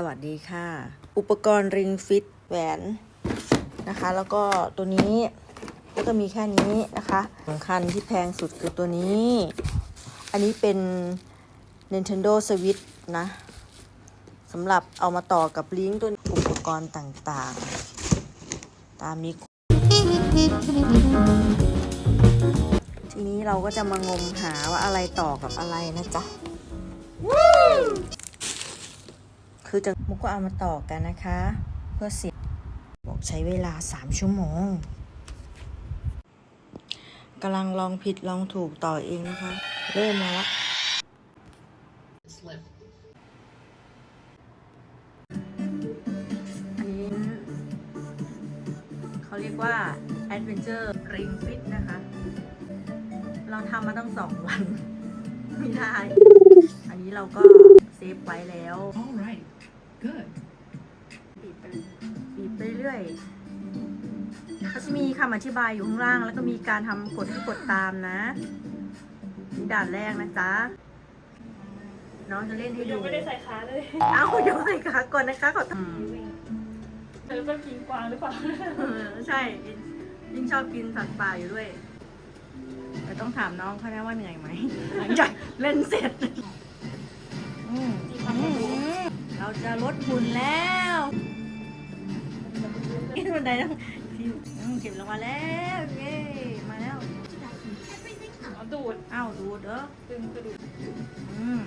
สวัสดีค่ะ อุปกรณ์ริงฟิตแหวนนะคะ แล้วก็ตัวนี้ก็จะมีแค่นี้นะคะสำคัญที่แพงสุดคือตัวนี้ อันนี้เป็น Nintendo Switch นะสำหรับเอามาต่อกับลิงก์ตัวอุปกรณ์ต่างๆ ตามนี้ ทีนี้เราก็จะมางมหาว่าอะไรต่อกับอะไรนะจ๊ะ คือจะมุกก็เอามาต่อกันนะคะ เพื่อเสียบบอกใช้เวลา 3 ชั่วโมงกำลังลองผิดลองถูกต่อเองนะคะ เริ่มมาละ slip. อันนี้เขาเรียกว่า Adventure Ring Fit นะคะ เราทำมาตั้งสองวัน ไม่ได้ อันนี้เราก็เซฟไว้แล้ว All right. Good. บีบไปบีบไปเรื่อยเขาจะมีคำอธิบายอยู่ข้างล่าง แล้วก็มีการทำกดให้กดตามนะนี่ด่านแรกนะจ๊ะ น้องจะเล่นให้ดู ยังไม่ได้ใส่ขาเลยเอ้าเดี๋ยวใส่ขาก่อนนะคะขออืมเธอเป็นกินกวางหรือเปล่าเออใช่ยิ่งชอบกินสัตว์ป่าอยู่ด้วย แต่ต้องถามน้องเขานะว่าเหนื่อยไหม หลังจากเล่นเสร็จอืมอืมเรา จะลดหุ่นแล้วขึ้นบันไดต้องเก็บลงมาแล้วเย้มาแล้วอ๋อดูด อ้าวดูเด้อตึงกระดูกอืม